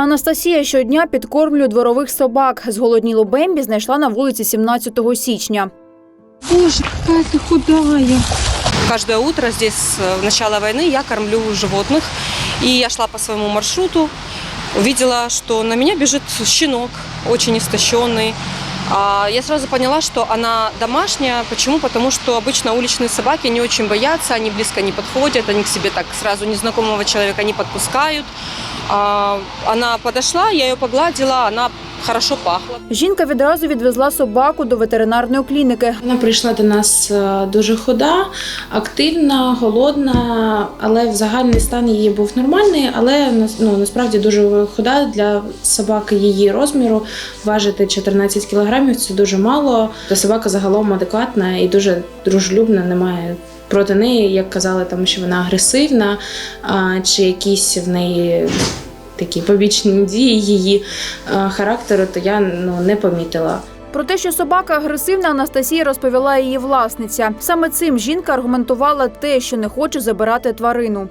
Анастасія щодня підкормлює дворових собак. Зголоднілу Бембі знайшла на вулиці 17 січня. Боже, какая ты худая. Каждое утро здесь, э, в начало войны, я кормлю животных. И я шла по своему маршруту, увидела, что на меня бежит щенок, очень истощенный. А Я сразу поняла, что она домашняя. Почему? Потому что обычно уличные собаки не очень боятся, они близко не подходят, они к себе так сразу незнакомого человека не подпускают. Она подошла, я ее погладила, она хорошо пахла. Жінка відразу відвезла собаку до ветеринарної клініки. Вона прийшла до нас е, дуже худа, активна, голодна, але в загальний стан її був нормальний, але ну, насправді дуже худа для собаки її розміру. Важити 14 кілограмів це дуже мало. Та собака загалом адекватна і дуже дружелюбна, немає. Проти неї, як казали, там що вона агресивна, а, чи якісь в неї такі побічні дії її а, характеру, то я ну, не помітила. Про те, що собака агресивна, Анастасія розповіла її власниця. Саме цим жінка аргументувала те, що не хоче забирати тварину.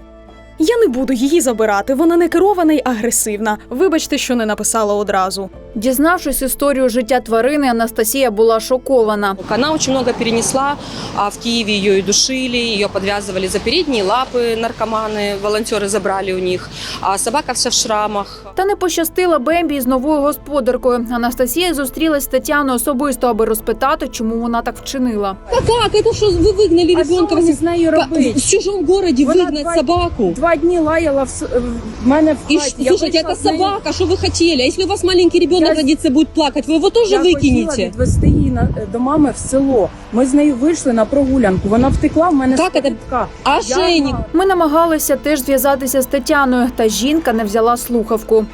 Я не буду її забирати. Вона не керована й агресивна. Вибачте, що не написала одразу. Дізнавшись історію життя тварини, Анастасія була шокована. Она очень много перенесла, а в Киеве ее и душили, ее подвязывали за передние лапы наркоманы, волонтеры забрали у них, а собака вся в шрамах. Та не пощастила Бембі із новою господаркою. Анастасія зустрілась з Тетяною особисто, аби розпитати, чому вона так вчинила. А как? Это что вы выгнали А що ребенка мені з нею в робити? в чужом городе Вона выгнать два- собаку? Два дні лаяла в, с- в мене в И хаті. ш- Я слушайте, вийшла это з нею- собака, что вы хотели? А если у вас маленький ребенок Я- родится, будет плакать, вы его тоже Я хотіла выкинете? відвести її на, до мами в село. Ми з нею вийшли на прогулянку. Вона втекла в мене Як з це? капітка. А Я Женя? знаю. Ми намагалися теж зв'язатися з Тетяною, та жінка не взяла слухавку.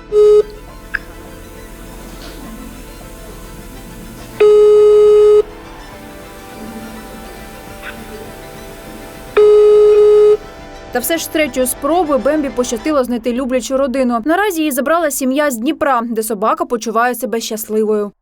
Та все ж третьої спроби Бембі пощастило знайти люблячу родину. Наразі її забрала сім'я з Дніпра, де собака почуває себе щасливою.